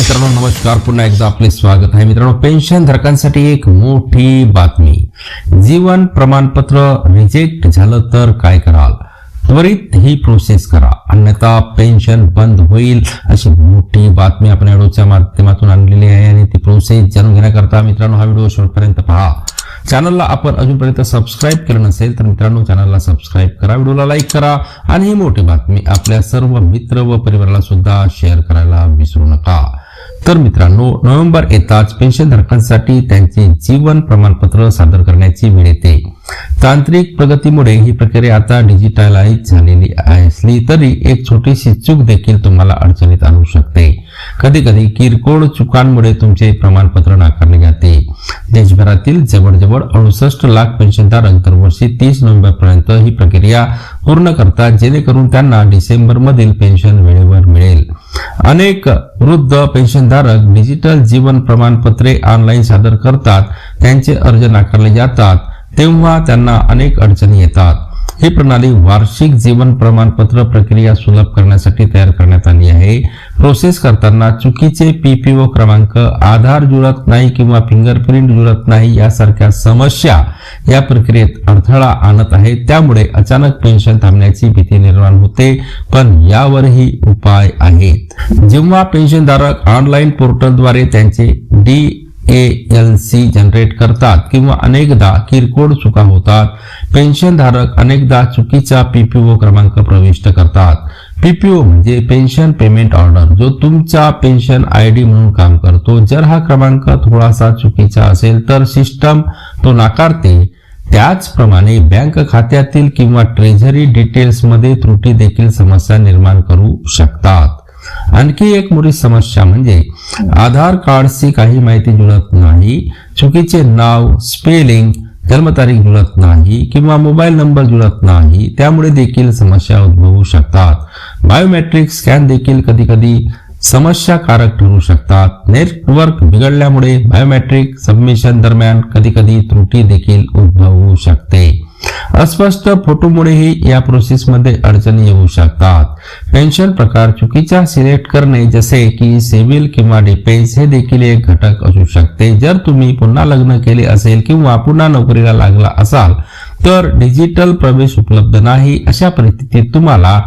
मित्रांनो नमस्कार. पुन्हा एकदा आपले स्वागत आहे. मित्रांनो पेन्शन धारकांसाठी एक मोठी बातमी. जीवन प्रमाणपत्र रिजेक्ट झालं तर काय कराल? त्वरित ही प्रोसेस करा. अन्यथा पेन्शन बंद होईल अशी मोठी बातमी आपण व्हिडिओच्या माध्यमातून आणलेली आहे आणि ती प्रोसेस जाणून घेण्याकरता मित्रांनो हा व्हिडिओ शेवटपर्यंत पहा. चॅनलला आपण अजूनपर्यंत सबस्क्राईब केलं नसेल तर मित्रांनो चॅनलला सबस्क्राईब करा व्हिडिओला लाईक करा आणि ही मोठी बातमी आपल्या सर्व मित्र व परिवाराला सुद्धा शेअर करायला विसरू नका. तर मित्रांनो नोव्हेंबर येताच पेन्शनधारकांसाठी त्यांचे जीवन प्रमाणपत्र सादर करण्याची वेळ येते. तांत्रिक प्रगतीमुळे ही प्रक्रिया आता डिजिटलाइज झालेली असली तरी एक छोटीशी चूक देखील तुम्हाला अडचणीत आणू शकते. कधी कधी किरकोळ चुकांमुळे तुमचे प्रमाणपत्र नाकारले जाते. देशभरातील जवळजवळ अडुसष्ट लाख पेन्शनधारक दरवर्षी तीस नोव्हेंबर पर्यंत ही प्रक्रिया पूर्ण करतात जेणेकरून त्यांना डिसेंबर मधील पेन्शन वेळेवर मिळेल. अनेक वृद्ध पेन्शनधारक डिजिटल जीवन प्रमाणपत्रे ऑनलाईन सादर करतात त्यांचे अर्ज नाकारले जातात तेव्हा त्यांना अनेक अडचणी येतात. ही प्रणाली वार्षिक जीवन प्रमाणपत्र प्रक्रिया सुलभ करण्यासाठी तयार करण्यात आली आहे. प्रोसेस करताना चुकीचे पीपीओ क्रमांक आधार जुळत नाही किंवा फिंगरप्रिंट जुळत नाही यासारख्या समस्या या प्रक्रियेत अडथळा आणत आहे. त्यामुळे अचानक पेन्शन थांबण्याची भीती निर्माण होते. पण यावरही उपाय आहेत. जेव्हा पेन्शनधारक ऑनलाईन पोर्टलद्वारे त्यांचे D A L C generate करतात किंवा अनेकदा किरकोळ चुका होतात. पेन्शनधारक अनेकदा चुकीचा पीपीओ क्रमांक प्रविष्ट करतात. पीपीओ म्हणजे पेन्शन पेमेंट ऑर्डर जो तुमचा पेन्शन आय डी म्हणून काम करतो. जर हा क्रमांक थोडासा चुकीचा असेल तर सिस्टम तो नाकारते. त्याचप्रमाणे बँक खात्यातील किंवा ट्रेझरी डिटेल्समध्ये त्रुटी देखील समस्या निर्माण करू शकतात. आणखी एक मोठी समस्या म्हणजे आधार कार्डची काही माहिती जुळत नाही चुकीचे नाव स्पेलिंग जन्मतारीख जुळत नाही किंवा मोबाईल नंबर जुळत नाही त्यामुळे देखील समस्या उद्भवू शकतात. बायोमेट्रिक स्कॅन देखील कधी कधी समस्याकारक ठरू शकतात. नेटवर्क बिघडल्यामुळे बायोमेट्रिक सबमिशन दरम्यान कधी कधी त्रुटी देखील उद्भवू शकते. अस्पष्ट फोटोमुळेही या प्रोसेसमध्ये अडचणी येऊ शकतात. पेन्शन प्रकार चुकीचा सिलेक्ट करणे जसे की सिव्हिल किंवा डिफेन्स हे देखील एक घटक असू शकते. जर तुम्ही पुन्हा लग्न केले असेल किंवा पुन्हा नोकरीला लागला असाल तर डिजिटल प्रवेश उपलब्ध नाही अशा परिस्थितीत तुम्हाला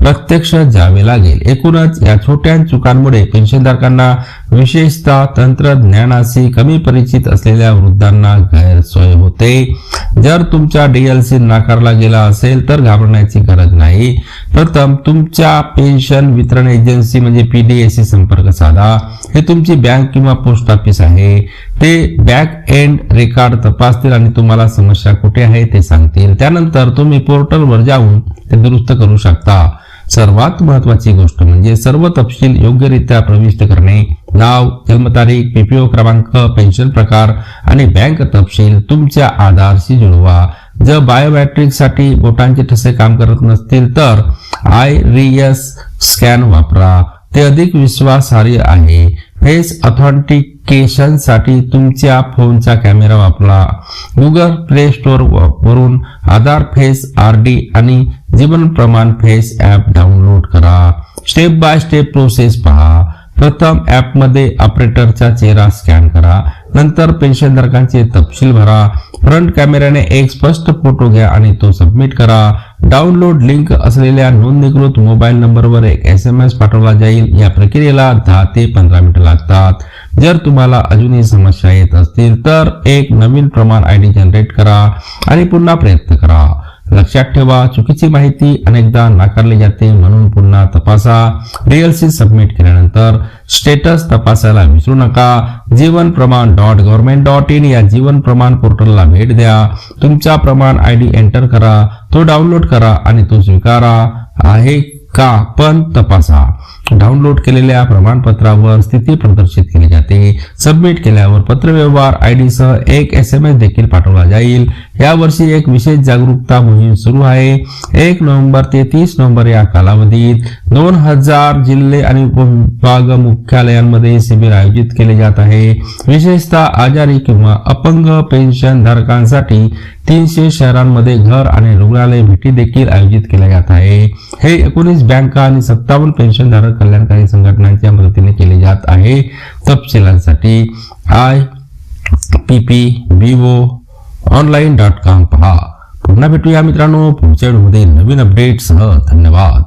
प्रत्यक्ष जावे लागेल. एकूणच या छोट्या चुकांमुळे पेन्शनधारकांना विशेषतः तंत्रज्ञानाशी कमी परिचित असलेल्या वृद्धांना गैरसोय होते. जर तुमचा डीएलसी नाकारला गेला असेल तर घाबरण्याची गरज नाही. प्रथम तुमच्या पेन्शन वितरण एजन्सी म्हणजे पीडीएसी संपर्क साधा. हे तुमची बँक किंवा पोस्ट ऑफिस आहे. ते बॅक एंड रेकॉर्ड तपासतील आणि तुम्हाला समस्या कुठे आहे ते सांगतील. त्यानंतर तुम्ही पोर्टलवर जाऊन ते दुरुस्त करू शकता. सर्वात महत्वाची गोष्ट म्हणजे सर्व तपशील योग्यरित्या प्रविष्ट करणे. नाव जन्मतारीख पीपीओ क्रमांक पेन्शन प्रकार आणि बँक तपशील तुमच्या आधारशी जुळवा. जर बायोमॅट्रिकसाठी बोटांचे ठसे काम करत नसतील तर आय रियस स्कॅन वापरा. ते अधिक विश्वासार्ह आहे. फेस ऑथेंटिकेशनसाठी तुमच्या फोनचा कॅमेरा वापरा. गुगल प्ले स्टोअर वरून आधार फेस आर डी आणि Jeevan Pramaan face app download करा. स्टेप बाय स्टेप प्रोसेस पहा. प्रथम ॲपमध्ये ऑपरेटरचा चेहरा स्कॅन करा. नंतर पेन्शनधारकांचे तपशील भरा. फ्रंट कॅमेऱ्याने एक स्पष्ट फोटो घ्या आणि तो सबमिट करा. डाउनलोड लिंक असलेल्या नोंदणीकृत मोबाईल नंबरवर एक एस एम एस पाठवला जाईल. या प्रक्रियेला दहा ते पंधरा मिनिटं लागतात. जर तुम्हाला अजूनही समस्या येत असतील तर एक नवीन प्रमाण आय डी जनरेट करा आणि पुन्हा प्रयत्न करा. लक्षात ठेवा चुकीची माहिती अनेकदा नाकारली जाते म्हणून पुन्हा तपासा. डीएलसी सबमिट केल्यानंतर स्टेटस तपासायला विसरू नका. जीवन प्रमाण डॉट गव्हर्नमेंट डॉट इन या जीवन प्रमाण पोर्टलला भेट द्या. तुमचा प्रमाण आय डी एंटर करा तो डाउनलोड करा आणि तो स्वीकारा. आहे का? पण तपासा. डाउनलोड केलेल्या प्रमाणपत्रावर स्थिती प्रदर्शित केली जाते. सबमिट केल्यावर पत्रव्यवहार आय डी सह एक एस एम एस देखील पाठवला जाईल. यावर्षी एक विशेष जागरूकता मोहीम सुरू आहे. एक नोव्हेंबर ते तीस नोव्हेंबर या कालावधीत दोन हजार जिल्हे आणि उपविभाग मुख्यालयांमध्ये शिबिर आयोजित केले जात आहे. विशेषतः आजारी किंवा अपंग पेन्शन धारकांसाठी तीनशे शहरांमध्ये घर आणि रुग्णालय भेटी देखील आयोजित केल्या जात आहे. हे एकोणीस बँका आणि सत्तावन्न पेन्शनधारक कल्याणकारी संघटनांच्या मदतीने केले जात आहे. तपशिलांसाठी आय पी पी विवो ऑनलाईन डॉट कॉम पहा. पुन्हा भेटूया मित्रांनो. पुढच्या व्हिडिओमध्ये नवीन अपडेटसह धन्यवाद.